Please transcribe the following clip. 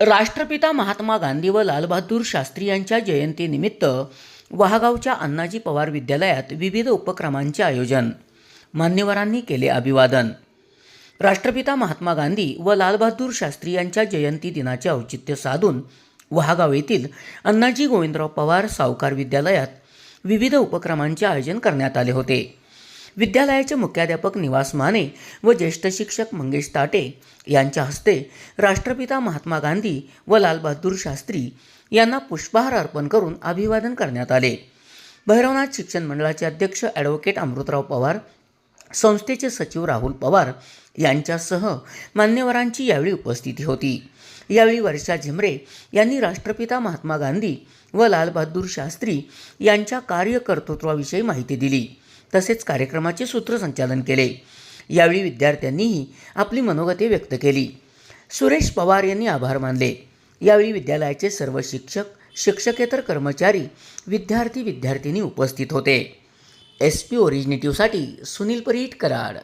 राष्ट्रपिता महात्मा गांधी व लालबहादूर शास्त्री यांच्या जयंतीनिमित्त वहागावच्या अण्णाजी पवार विद्यालयात विविध उपक्रमांचे आयोजन. मान्यवरांनी केले अभिवादन. राष्ट्रपिता महात्मा गांधी व लालबहादूर शास्त्री यांच्या जयंती दिनाचे औचित्य साधून वहागाव येथील अण्णाजी गोविंदराव पवार सावकार विद्यालयात विविध उपक्रमांचे आयोजन करण्यात आले होते. विद्यालयाचे मुख्याध्यापक निवास माने व ज्येष्ठ शिक्षक मंगेश ताटे यांच्या हस्ते राष्ट्रपिता महात्मा गांधी व लालबहादूर शास्त्री यांना पुष्पहार अर्पण करून अभिवादन करण्यात आले. भैरवनाथ शिक्षण मंडळाचे अध्यक्ष ॲडव्होकेट अमृतराव पवार संस्थेचे सचिव राहुल पवार यांच्यासह मान्यवरांची यावेळी उपस्थिती होती. यावेळी वर्षा झिमरे यांनी राष्ट्रपिता महात्मा गांधी व लालबहादूर शास्त्री यांच्या कार्यकर्तृत्वाविषयी माहिती दिली. तसेच कार्यक्रमाचे सूत्रसंचालन केले. यावेळी विद्यार्थ्यांनीही आपली मनोगते व्यक्त केली. सुरेश पवार यांनी आभार मानले. यावेळी विद्यालयाचे सर्व शिक्षक शिक्षकेतर कर्मचारी विद्यार्थी विद्यार्थिनी उपस्थित होते. एस पी ओरिजिनेटिव्हसाठी सुनील परीट कराड.